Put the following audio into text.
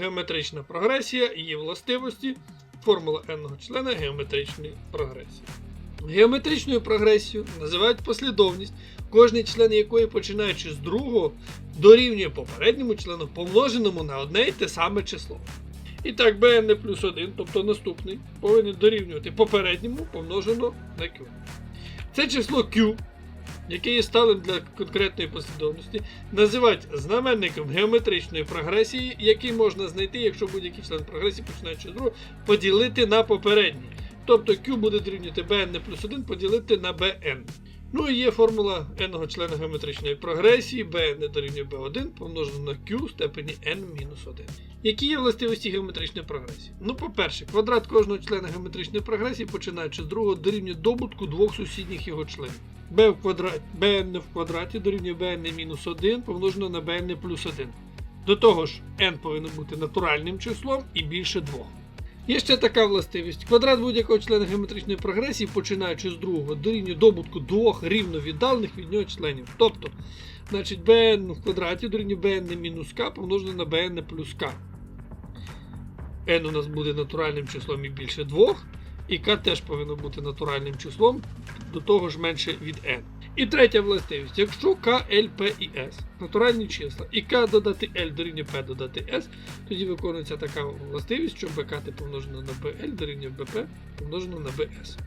геометрична прогресія, її властивості, формула n-го члена геометричної прогресії. Геометричною прогресією називають послідовність, кожний член якої, починаючи з другого, дорівнює попередньому члену, помноженому на одне і те саме число. І так, bn плюс 1, тобто наступний, повинен дорівнювати попередньому помножено на q. Це число q, є сталим для конкретної послідовності, називають знаменником геометричної прогресії, який можна знайти, якщо будь-який член прогресії, починаючи з другого, поділити на попередній. Тобто Q буде дорівнювати bn плюс 1 поділити на bn. Ну і є формула n члена геометричної прогресії, bn дорівнює b1 помножено на q в степені n-1. Які є властивості геометричної прогресії? Ну, по-перше, квадрат кожного члена геометричної прогресії, починаючи з другого, дорівнює добутку двох сусідніх його членів. B в квадраті, bn в квадраті дорівнює bn мінус 1 помножено на bn плюс 1. До того ж, n повинно бути натуральним числом і більше двох. Є ще така властивість. Квадрат будь-якого члена геометричної прогресії, починаючи з другого, дорівнює добутку двох рівно віддалених від нього членів. Тобто, значить, bn в квадраті дорівнює bn мінус k помножено на bn плюс k. n у нас буде натуральним числом і більше двох, і k теж повинно бути натуральним числом, до того ж менше від n. І третя властивість. Якщо k, L, P і S натуральні числа, і k додати L дорівнює P додати S, тоді виконується така властивість, що bkt помножено на BL дорівнює BP помножено на BS.